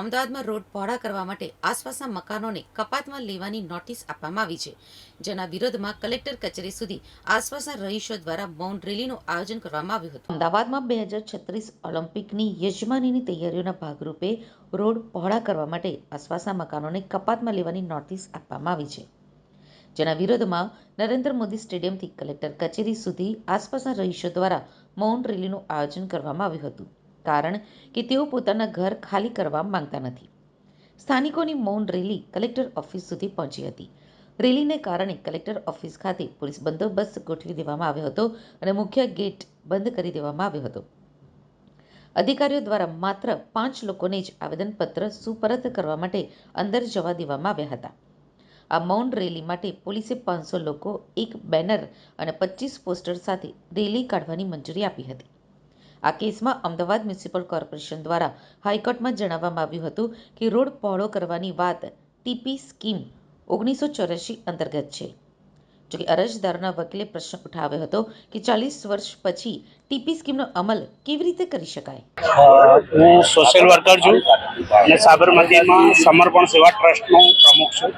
અમદાવાદમાં રોડ પહોળા કરવા માટે આસપાસના મકાનોને કપાતમાં લેવાની નોટિસ આપવામાં આવી છે. જેના વિરોધમાં કલેક્ટર કચેરી સુધી આસપાસના રહીશો દ્વારા મૌન રેલીનું આયોજન કરવામાં આવ્યું હતું. અમદાવાદમાં બે હજાર છત્રીસ ઓલિમ્પિકની યજમાનીની તૈયારીઓના ભાગરૂપે રોડ પહોળા કરવા માટે આસપાસના મકાનોને કપાતમાં લેવાની નોટિસ આપવામાં આવી છે. જેના વિરોધમાં નરેન્દ્ર મોદી સ્ટેડિયમથી કલેક્ટર કચેરી સુધી આસપાસના રહીશો દ્વારા મૌન રેલીનું આયોજન કરવામાં આવ્યું હતું. કારણ કે તેઓ પોતાના ઘર ખાલી કરવા માંગતા નથી. સ્થાનિકોની મૌન રેલી કલેક્ટર ઓફિસ સુધી પહોંચી હતી. રેલીને કારણે કલેક્ટર ઓફિસ ખાતે પોલીસ બંદોબસ્ત ગોઠવી દેવામાં આવ્યો હતો અને મુખ્ય ગેટ બંધ કરી દેવામાં આવ્યો હતો. અધિકારીઓ દ્વારા માત્ર પાંચ લોકોને જ આવેદનપત્ર સુપરત કરવા માટે અંદર જવા દેવામાં આવ્યા હતા. આ મૌન રેલી માટે પોલીસે પાંચસો લોકો, એક બેનર અને પચીસ પોસ્ટર સાથે રેલી કાઢવાની મંજૂરી આપી હતી. આ કેસમાં અમદાવાદ મ્યુનિસિપલ કોર્પોરેશન દ્વારા હાઈકોર્ટમાં જણાવવામાં આવ્યું હતું કે રોડ પહોળો કરવાની વાત ટીપી સ્કીમ ઓગણીસો ચોર્યાસી અંતર્ગત છે. જોકે અરજદારોના વકીલે પ્રશ્ન ઉઠાવ્યો હતો કે ચાલીસ વર્ષ પછી ટીપી સ્કીમનો અમલ કેવી રીતે કરી શકાય? હું સોશિયલ વર્કર છું અને સાબરમતીમાં સમર્પણ સેવા ટ્રસ્ટનો પ્રમુખ છું.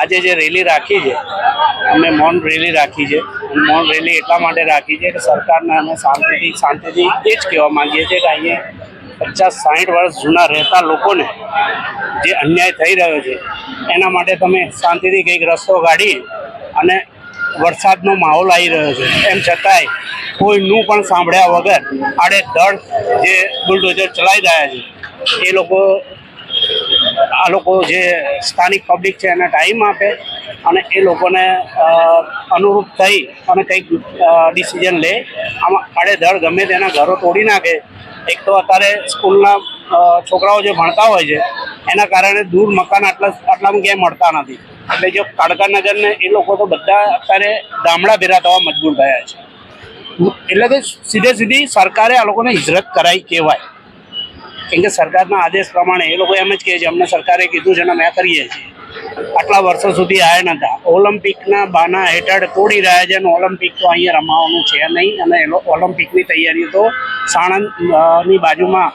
આજે જે રેલી રાખી છે, અમે મૌન રેલી રાખી છે. મૌન રેલી એટલા માટે રાખી છે કે સરકારને અમે શાંતિથી શાંતિથી એ જ કહેવા માંગીએ છીએ કે અહીંયા પચાસ સાઠ વર્ષ જૂના રહેતા લોકોને જે અન્યાય થઈ રહ્યો છે, એના માટે તમે શાંતિથી કંઈક રસ્તો કાઢી અને વરસાદનો માહોલ આવી રહ્યો છે. એમ છતાંય કોઈનું પણ સાંભળ્યા વગર આડે દળ જે બુલડોઝર ચલાવી રહ્યા છે, એ લોકો આ લોકો જે સ્થાનિક પબ્લિક છે એને ટાઈમ આપે અને એ લોકોને અનુરૂપ થઈ અને કંઈક ડિસિઝન લે. આમાં આડેધડ ગમે તેના ઘરો તોડી નાખે. એક તો અત્યારે સ્કૂલના છોકરાઓ જે ભણતા હોય છે, એના કારણે દૂર મકાન આટલા, આટલામાં ક્યાંય મળતા નથી. એટલે જો કાળકાનગરને એ લોકો તો બધા અત્યારે ગામડા ભેરા થવા મજબૂર થયા છે. એટલે કે સીધે સીધી સરકારે આ લોકોને હિજરત કરાવી કહેવાય. કેમ કે સરકારના આદેશ પ્રમાણે એ લોકો એમ જ કહે છે, અમને સરકારે કીધું છે અને અમે કરીએ છીએ. આટલા વર્ષો સુધી આવ્યા નતા. ઓલિમ્પિકના બાના હેઠળ તોડી રહ્યા છે અને ઓલિમ્પિક તો અહીંયા રમાવાનું છે નહીં અને ઓલિમ્પિકની તૈયારીઓ તો સાણંદની બાજુમાં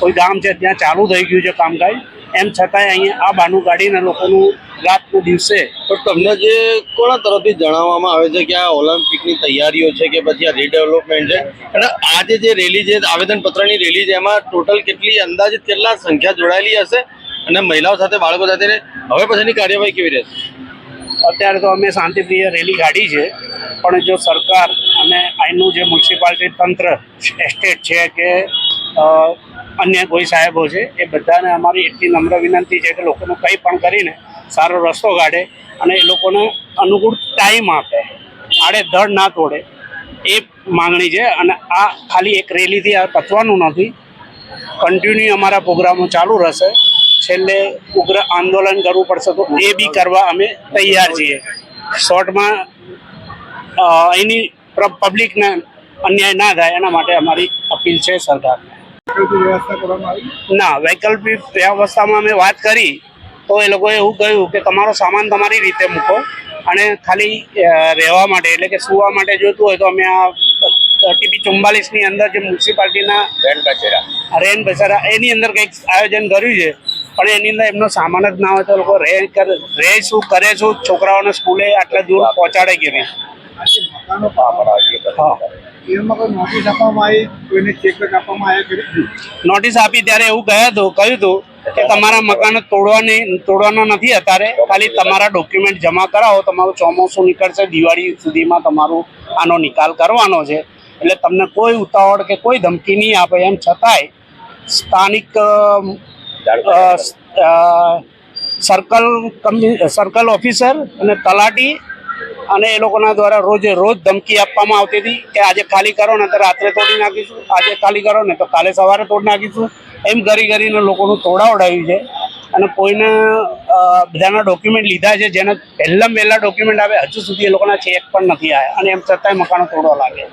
કોઈ ગામ છે ત્યાં ચાલુ થઈ ગયું છે કામકાજ. એમ છતાંય અહીંયા આ બાનું કાઢીને લોકોનું રાતના દિવસે તો તમને જે કોના તરફથી જણાવવામાં આવે છે કે આ ઓલિમ્પિકની તૈયારીઓ છે કે પછી આ રીડેવલપમેન્ટ છે? અને આજે જે રેલી છે આવેદનપત્રની રેલી છે એમાં ટોટલ કેટલી અંદાજિત કેટલા સંખ્યા જોડાયેલી હશે? અને મહિલાઓ સાથે બાળકો સાથે હવે પછીની કાર્યવાહી કેવી રહેશે? અત્યારે તો અમે શાંતિપ્રિય રેલી કાઢી છે પણ જો સરકાર અને અહીંનું જે મ્યુનિસિપાલિટી તંત્ર એસ્ટેટ છે કે અન્ય કોઈ સાહેબો છે, એ બધાને અમારી એટલી નમ્ર વિનંતી છે કે લોકોનું કંઈ પણ કરીને સારો રસ્તો કાઢે અને એ લોકોને અનુકૂળ ટાઈમ આપે. આડે ધડ ના તોડે. એ માંગણી છે અને આ ખાલી એક રેલીથી આ પતવાનું નથી. કન્ટિન્યુ અમારા પ્રોગ્રામો ચાલુ રહેશે. છેલ્લે ઉગ્ર આંદોલન કરવું પડશે તો એ બી કરવા અમે તૈયાર છીએ. શોર્ટમાં એની પબ્લિકને અન્યાય ના થાય એના માટે અમારી અપીલ છે સરકારને. ના વૈકલ્પિક વ્યવસ્થામાં અમે વાત કરી તો એ લોકોએ એવું કહ્યું કે તમારો સામાન તમારી રીતે મૂકો અને ખાલી રહેવા માટે એટલે કે સુવા માટે જોઈતું હોય તો અમે આ ટીપી ચુમ્બાલીસની અંદર જે મ્યુનિસિપાલિટીના રેન બસારા. એની અંદર કંઈક આયોજન કર્યું છે પણ એની અંદર એમનો સામાન જ ના હોય તો લોકો રહે કર રહે શું કરે શું છોકરાઓને સ્કૂલે આટલા દૂર પહોંચાડે કે કેવી હા. એમાં કોઈ નોટિસ આપવામાં આવી? કોઈને ચેક આપવામાં આવ્યા નોટિસ આપી ત્યારે એવું કહ્યું હતું કહ્યું હતું કે તમારા મકાન તોડવાની, તોડવાનો નથી અત્યારે, ખાલી તમારા ડોક્યુમેન્ટ જમા કરાવો, તમારું ચોમાસું નીકળશે, દિવાળી સુધીમાં તમારું આનો નિકાલ કરવાનો છે. એટલે તમને કોઈ ઉતાવળ કે કોઈ ધમકી નહીં આપે, એમ છતાંય સ્થાનિક સર્કલ સર્કલ ઓફિસર અને તલાટી અને એ લોકોના દ્વારા રોજે રોજ ધમકી આપવામાં આવતી હતી કે આજે ખાલી કરો ને તો રાત્રે તોડી નાખીશું, આજે ખાલી કરો ને તો કાલે સવારે તોડી નાખીશું. એમ કરી કરીને લોકોનું તોડાવડાવ્યું છે. અને કોઈને બધાના ડોક્યુમેન્ટ લીધા છે, જેને પહેલાં પહેલાં ડોક્યુમેન્ટ આવે, હજુ સુધી એ લોકોના ચેક પણ નથી આવ્યા. અને એમ છતાંય મકાનો તોડવા લાગે